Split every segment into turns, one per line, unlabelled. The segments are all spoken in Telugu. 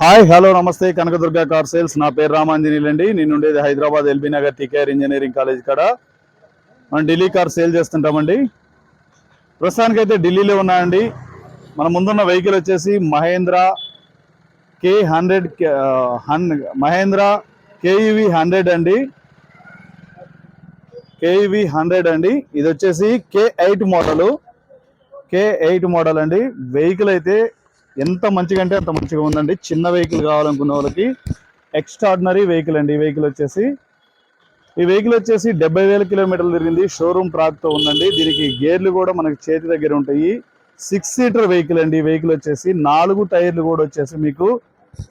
హాయ్ హలో నమస్తే. Kanakadurga car sales. నా పేరు రామాంజనీయులు అండి. నేను ఉండేది Hyderabad LB Nagar TKR engineering college కాడ. మనం ఢిల్లీ కార్ సేల్ చేస్తుంటామండి. ప్రస్తుతానికి అయితే ఢిల్లీలో ఉన్నాయండి మన ముందున్న వెహికల్ వచ్చేసి Mahindra K hundred Mahindra KEV hundred అండి. కేఈవి హండ్రెడ్ అండి. ఇది వచ్చేసి K eight model. K eight model అండి. వెహికల్ అయితే ఎంత మంచిగా అంటే అంత మంచిగా ఉందండి. చిన్న వెహికల్ కావాలనుకున్న వాళ్ళకి ఎక్స్ట్రాడినరీ వెహికల్ అండి. ఈ వెహికల్ వచ్చేసి ఈ వెహికల్ వచ్చేసి డెబ్బై వేల కిలోమీటర్లు తిరిగింది. షోరూమ్ ట్రాక్తో ఉందండి. దీనికి గేర్లు కూడా మనకి చేతి దగ్గర ఉంటాయి. సిక్స్ సీటర్ వెహికల్ అండి. ఈ వెహికల్ వచ్చేసి నాలుగు టైర్లు కూడా వచ్చేసి మీకు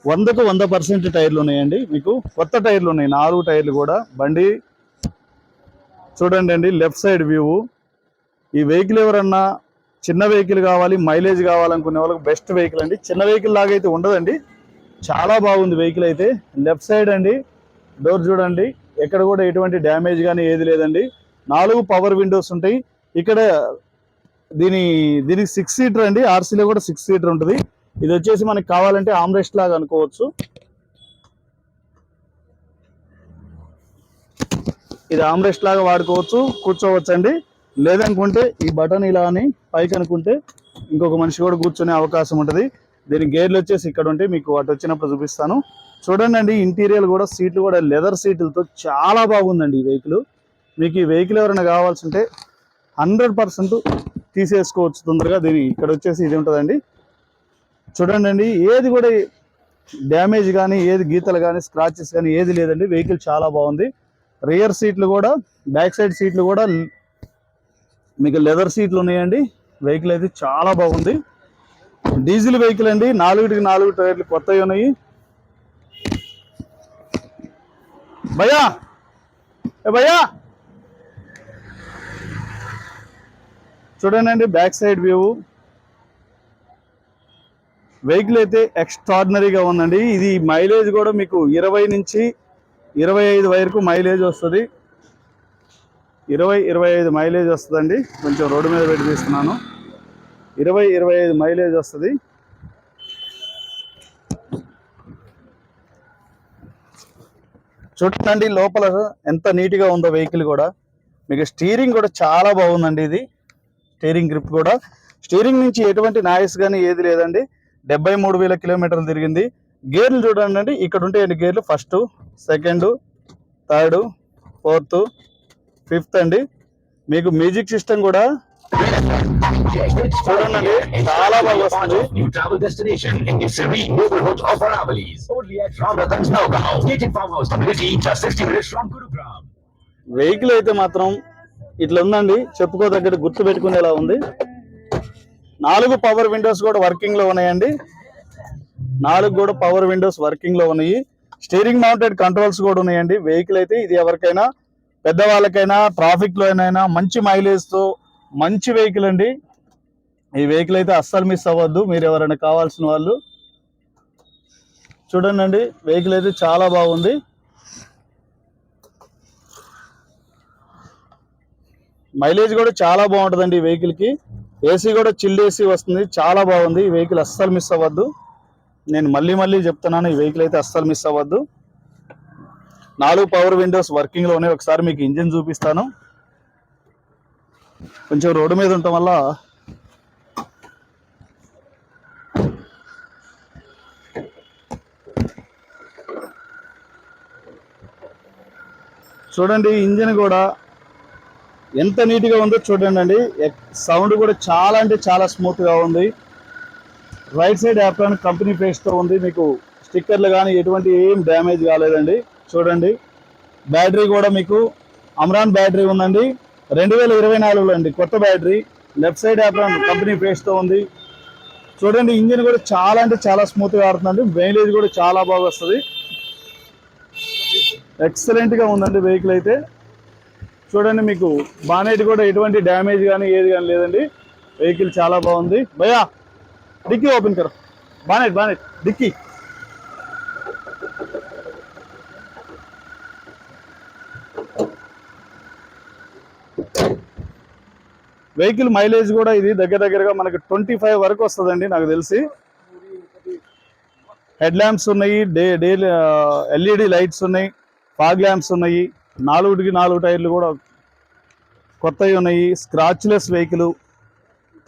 వందకు వంద పర్సెంట్ టైర్లు ఉన్నాయండి. మీకు కొత్త టైర్లు ఉన్నాయి. నాలుగు టైర్లు కూడా. బండి చూడండి అండి. లెఫ్ట్ సైడ్ వ్యూ ఈ వెహికల్ ఎవరన్నా చిన్న వెహికల్ కావాలి మైలేజ్ కావాలనుకునే వాళ్ళకి బెస్ట్ వెహికల్ అండి. చిన్న వెహికల్ లాగా అయితే ఉండదండి. చాలా బాగుంది వెహికల్ అయితే. లెఫ్ట్ సైడ్ అండి డోర్ చూడండి. ఎక్కడ కూడా ఎటువంటి డ్యామేజ్ కానీ ఏది లేదండి. నాలుగు పవర్ విండోస్ ఉంటాయి. ఇక్కడ దీని దీనికి సిక్స్ సీటర్ అండి. ఆర్సీలో కూడా సిక్స్ సీటర్ ఉంటుంది. ఇది వచ్చేసి మనకి కావాలంటే ఆమ్రెస్ట్ లాగా అనుకోవచ్చు. ఇది ఆమ్రెస్ట్ లాగా వాడుకోవచ్చు కూర్చోవచ్చు అండి లేదనుకుంటే ఈ బటన్ ఇలా అని పైకి అనుకుంటే ఇంకొక మనిషి కూడా కూర్చునే అవకాశం ఉంటుంది. దీని గేర్లు వచ్చేసి ఇక్కడ ఉంటే మీకు అటు వచ్చినప్పుడు చూపిస్తాను. చూడండి అండి ఇంటీరియర్ కూడా సీట్లు కూడా లెదర్ సీట్లతో చాలా బాగుందండి ఈ వెహికల్. మీకు ఈ వెహికల్ ఎవరైనా కావాల్సి ఉంటే హండ్రెడ్ పర్సెంట్ తీసేసుకోవచ్చు తొందరగా. దీని ఇక్కడ వచ్చేసి ఇది ఉంటుందండి. చూడండి అండి ఏది కూడా డ్యామేజ్ కానీ ఏది గీతలు కానీ స్క్రాచెస్ కానీ ఏది లేదండి. వెహికల్ చాలా బాగుంది. రియర్ సీట్లు కూడా బ్యాక్ సైడ్ సీట్లు కూడా మీకు లెదర్ సీట్లు ఉన్నాయండి. వెహికల్ అయితే చాలా బాగుంది. డీజిల్ వెహికల్ అండి. నాలుగుటికి నాలుగు టైర్లు కొత్తవి ఉన్నాయి. భయ్యా! ఏ భయ్యా! చూడండి అండి బ్యాక్ సైడ్ వ్యూ. వెహికల్ అయితే ఎక్స్ట్రాడినరీగా ఉందండి. ఇది మైలేజ్ కూడా మీకు ఇరవై నుంచి ఇరవై ఐదు వరకు మైలేజ్ వస్తుంది. ఇరవై ఇరవై ఐదు మైలేజ్ వస్తుందండి. కొంచెం రోడ్డు మీద పెట్టి తీస్తున్నాను ఇరవై ఇరవై ఐదు మైలేజ్ వస్తుంది. చూడండి లోపల ఎంత నీట్గా ఉందో వెహికల్ కూడా. మీకు స్టీరింగ్ కూడా చాలా బాగుందండి ఇది. స్టీరింగ్ గ్రిప్ కూడా. స్టీరింగ్ నుంచి ఎటువంటి నాయిస్ కానీ ఏది లేదండి. డెబ్బై మూడు వేల కిలోమీటర్లు తిరిగింది. గేర్లు చూడండి అండి. ఇక్కడ ఉంటాయండి గేర్లు. First second third fourth fifth అండి మీకు మ్యూజిక్ సిస్టమ్ కూడా చూడండి చాలా బాగా వస్తుంది
New travel destination in the serene neighborhood of Aravallis. Only at Ram Ratan's Nagaon. Native farmhouse community just 60 minutes from Gurugram.
Vehicle అయితే మాత్రం ఇట్లా ఉందండి చెప్పుకోదగ్గర గుర్తు పెట్టుకునేలా ఉంది నాలుగు పవర్ విండోస్ కూడా వర్కింగ్లో ఉన్నాయండి నాలుగు కూడా పవర్ విండోస్ వర్కింగ్లో ఉన్నాయి స్టీరింగ్ మౌంటెడ్ కంట్రోల్స్ కూడా ఉన్నాయండి వెహికల్ అయితే ఇది ఎవరికైనా పెద్దవాళ్ళకైనా ట్రాఫిక్లో అయినా మంచి మైలేజ్తో మంచి వెహికల్ అండి. ఈ వెహికల్ అయితే అస్సలు మిస్ అవ్వద్దు. మీరు ఎవరైనా కావాల్సిన వాళ్ళు చూడండి అండి వెహికల్ అయితే చాలా బాగుంది. మైలేజ్ కూడా చాలా బాగుంటుందండి ఈ వెహికల్కి ఏసీ కూడా చిల్డ్ ఏసీ వస్తుంది. చాలా బాగుంది. ఈ వెహికల్ అస్సలు మిస్ అవ్వద్దు. నేను మళ్ళీ మళ్ళీ చెప్తున్నాను ఈ వెహికల్ అయితే అస్సలు మిస్ అవ్వద్దు. నాలుగు పవర్ విండోస్ వర్కింగ్లో ఉన్నాయి ఒకసారి మీకు ఇంజిన్ చూపిస్తాను. కొంచెం రోడ్డు మీద ఉండటం వల్ల చూడండి ఇంజిన్ కూడా ఎంత నీట్గా ఉందో చూడండి అండి. సౌండ్ కూడా చాలా అంటే చాలా స్మూత్గా ఉంది. రైట్ సైడ్ యాప్రాన్ కంపెనీ పేస్తో ఉంది. మీకు స్టిక్కర్లు కానీ ఎటువంటి ఏం డ్యామేజ్ కాలేదండి. చూడండి. బ్యాటరీ కూడా మీకు అమ్రాన్ బ్యాటరీ ఉందండి. రెండు వేల ఇరవై నాలుగులో అండి కొత్త battery. Left side Amaron company పేస్ట్తో ఉంది. చూడండి ఇంజిన్ కూడా చాలా అంటే చాలా స్మూత్గా ఆడుతుందండి. మైలేజ్ కూడా చాలా బాగా వస్తుంది. ఎక్సలెంట్గా ఉందండి వెహికల్ అయితే. చూడండి మీకు బానెట్ కూడా ఎటువంటి డ్యామేజ్ కానీ ఏది కానీ లేదండి. వెహికల్ చాలా బాగుంది. భయా డిక్కీ ఓపెన్ కర. బానెట్ బానెట్ డిక్కీ. వెహికల్ మైలేజ్ కూడా ఇది దగ్గర దగ్గరగా మనకి ట్వంటీ ఫైవ్ వరకు వస్తుందండి నాకు తెలిసి. హెడ్ ల్యాంప్స్ ఉన్నాయి డే డే ఎల్ఈడి లైట్స్ ఉన్నాయి ఫాగ్ ల్యాంప్స్ ఉన్నాయి నాలుగుకి నాలుగు టైర్లు కూడా కొత్తవి ఉన్నాయి స్క్రాచ్లెస్ వెహికల్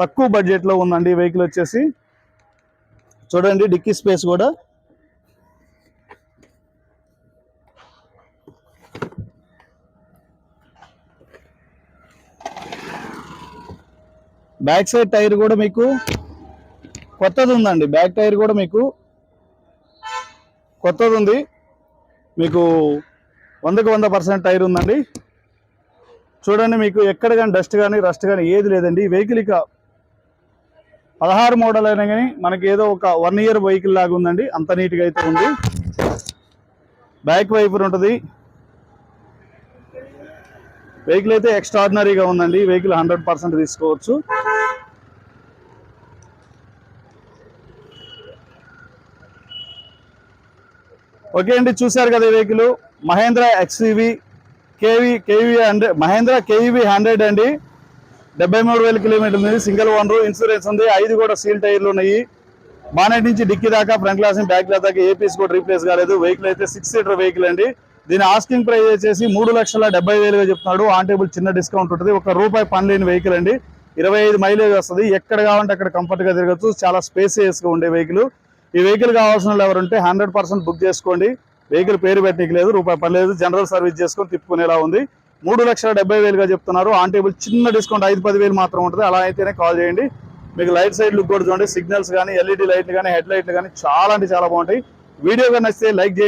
తక్కువ బడ్జెట్లో ఉందండి వెహికల్ వచ్చేసి. చూడండి డిక్కీ స్పేస్ కూడా. బ్యాక్ సైడ్ టైర్ కూడా మీకు కొత్తది ఉందండి. బ్యాక్ టైర్ కూడా మీకు కొత్తది ఉంది. మీకు వందకు వంద పర్సెంట్ టైర్ ఉందండి. చూడండి మీకు ఎక్కడ కానీ డస్ట్ కానీ రస్ట్ కానీ ఏది లేదండి. వెహికల్ ఇక పదహారు మోడల్ అయినా కానీ మనకి ఏదో ఒక వన్ ఇయర్ వెహికల్ లాగా ఉందండి. అంత నీట్గా అయితే ఉంది. బ్యాక్ వైపర్ ఉంటుంది. వెహికల్ అయితే ఎక్స్ట్రాడినరీగా ఉందండి. వెహికల్ హండ్రెడ్ పర్సెంట్ తీసుకోవచ్చు. ఓకే అండి చూశారు కదా vehicle Mahindra ఎక్స్వీవి KV KV hundred Mahindra KV hundred అండి. డెబ్బై మూడు వేల కిలోమీటర్ ఉంది. సింగిల్ ఓనర్ ఇన్సూరెన్స్ ఉంది. ఐదు కూడా సీల్ టైర్లు ఉన్నాయి. బానెట్ నుంచి డిక్కీ దాకా ఫ్రంట్ గ్లాస్ బ్యాక్ గ్లాస్ దాకా ఏపీస్ కూడా రీప్లేస్ కాలేదు. వెహికల్ అయితే సిక్స్ సీటర్ వెహికల్ అండి. దీని ఆస్కింగ్ ప్రైస్ వచ్చేసి మూడు లక్షల డెబ్బై వేలుగా చెప్తున్నాడు. ఆన్ టేబుల్ చిన్న డిస్కౌంట్ ఉంటుంది. ఒక రూపాయి పని లేని వెహికల్ అండి. ఇరవై ఐదు మైలేజ్ వస్తుంది. ఎక్కడ కావాలంటే అక్కడ కంఫర్ట్గా తిరగచ్చు. చాలా స్పేసియస్గా ఉండే వెహికల్ ఈ వెహికల్ కావాల్సిన వాళ్ళు ఎవరుంటే హండ్రెడ్ పర్సెంట్ బుక్ చేసుకోండి. వెహికల్ పేరు పెట్టడానికి లేదు రూపాయి పని లేదు. జనరల్ సర్వీస్ చేసుకొని తిప్పుకునేలా ఉంది. మూడు లక్షల డెబ్బై వేలుగా చెప్తున్నారు. ఆన్ టేబుల్ చిన్న డిస్కౌంట్ ఐదు పది వేలు మాత్రం ఉంటుంది. అలా అయితేనే కాల్ చేయండి. మీకు లైట్ సైడ్ లుక్ కూడా చూడండి. సిగ్నల్స్ కానీ ఎల్ఈడి లైట్లు కానీ హెడ్ లైట్లు కానీ చాలా అంటే చాలా బాగుంటాయి. వీడియో కానీ నచ్చితే లైక్ చేయండి.